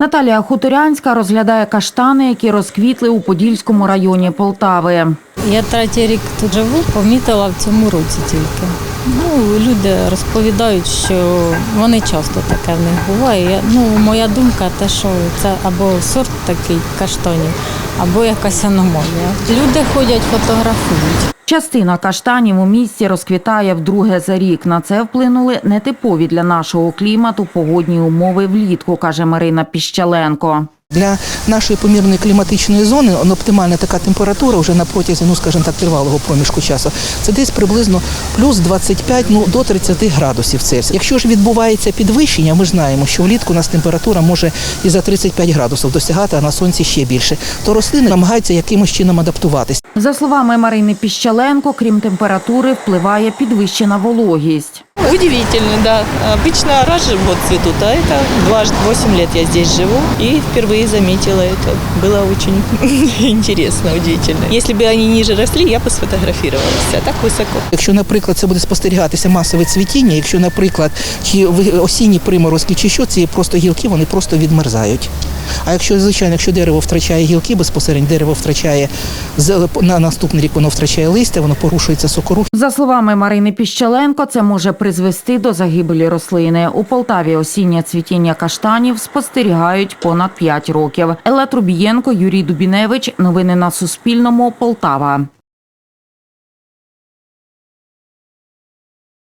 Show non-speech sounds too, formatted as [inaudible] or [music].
Наталія Хуторянська розглядає каштани, які розквітли у Подільському районі Полтави. Я третій рік тут живу, помітила в цьому році тільки. Ну, люди розповідають, що вони часто таке в них буває. Ну, моя думка, те, що це або сорт такий каштанів, або якась аномалія. Люди ходять, фотографують. Частина каштанів у місті розквітає вдруге за рік. На це вплинули нетипові для нашого клімату погодні умови влітку, каже Марина Піщаленко. Для нашої помірної кліматичної зони оптимальна така температура вже на протязі, ну скажімо так, тривалого проміжку часу. Це десь приблизно плюс 25 ну, до 30 градусів Цельсія. Якщо ж відбувається підвищення, ми знаємо, що влітку у нас температура може і за 35 градусів досягати, а на сонці ще більше. То рослини намагаються якимось чином адаптуватись. За словами Марини Піщаленко, крім температури, впливає підвищена вологість. Удивительно, да. Обычно раз же в год цветут, а это дважды 8 лет я здесь живу и впервые заметила это. Было очень интересно, [laughs] удивительно. Если бы они ниже росли, я бы сфотографировалась, а так высоко. Якщо, наприклад, це буде спостерігатися масове цвітіння, якщо, наприклад, чи ви- осінні приморозки, чи що, ці просто гілки вони просто відмерзають. А якщо, звичайно, якщо дерево втрачає гілки, безпосередньо дерево втрачає на наступний рік воно втрачає листя, воно порушується сокорух. За словами Марини Піщаленко, це може призвести до загибелі рослини. У Полтаві осіннє цвітіння каштанів спостерігають понад 5 років. Елла Трубієнко, Юрій Дубіневич. Новини на Суспільному. Полтава.